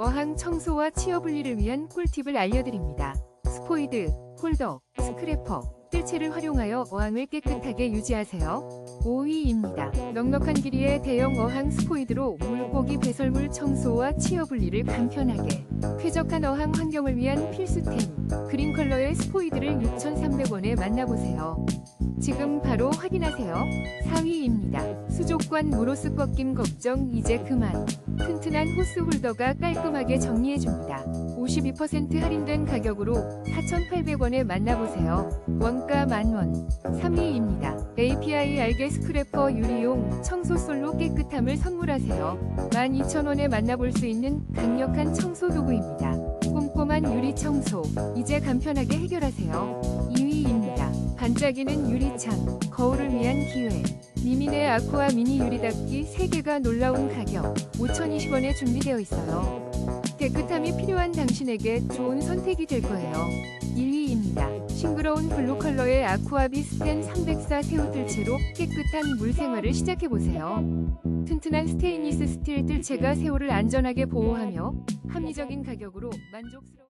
어항 청소와 치어 분리를 위한 꿀팁을 알려드립니다. 스포이드, 홀더, 스크래퍼, 뜰채를 활용하여 어항을 깨끗하게 유지하세요. 5위입니다. 넉넉한 길이의 대형 어항 스포이드로 물고기 배설물 청소와 치어 분리를 간편하게 쾌적한 어항 환경을 위한 필수템 그린 컬러의 스포이드를 6,300원에 만나보세요. 지금 바로 확인하세요. 4위입니다. 수족관 모로스 꺾임 걱정 이제 그만. 튼튼한 호스 홀더가 깔끔하게 정리해줍니다. 52% 할인된 가격으로 4,800원에 만나보세요. 원가 만원. 3위입니다. API 알게 스크래퍼 유리용 청소 솔로 깨끗함을 선물하세요. 12,000원에 만나볼 수 있는 강력한 청소 도구입니다. 꼼꼼한 유리 청소. 이제 간편하게 해결하세요. 2위입니다. 반짝이는 유리창. 거울을 위한 기회. 미미네 아쿠아 미니 유리닦기 3개가 놀라운 가격 5,020원에 준비되어 있어요. 깨끗함이 필요한 당신에게 좋은 선택이 될 거예요. 1위입니다. 싱그러운 블루 컬러의 아쿠아비 스텐 304 새우 뜰채로 깨끗한 물 생활을 시작해보세요. 튼튼한 스테인리스 스틸 뜰채가 새우를 안전하게 보호하며 합리적인 가격으로 만족스러운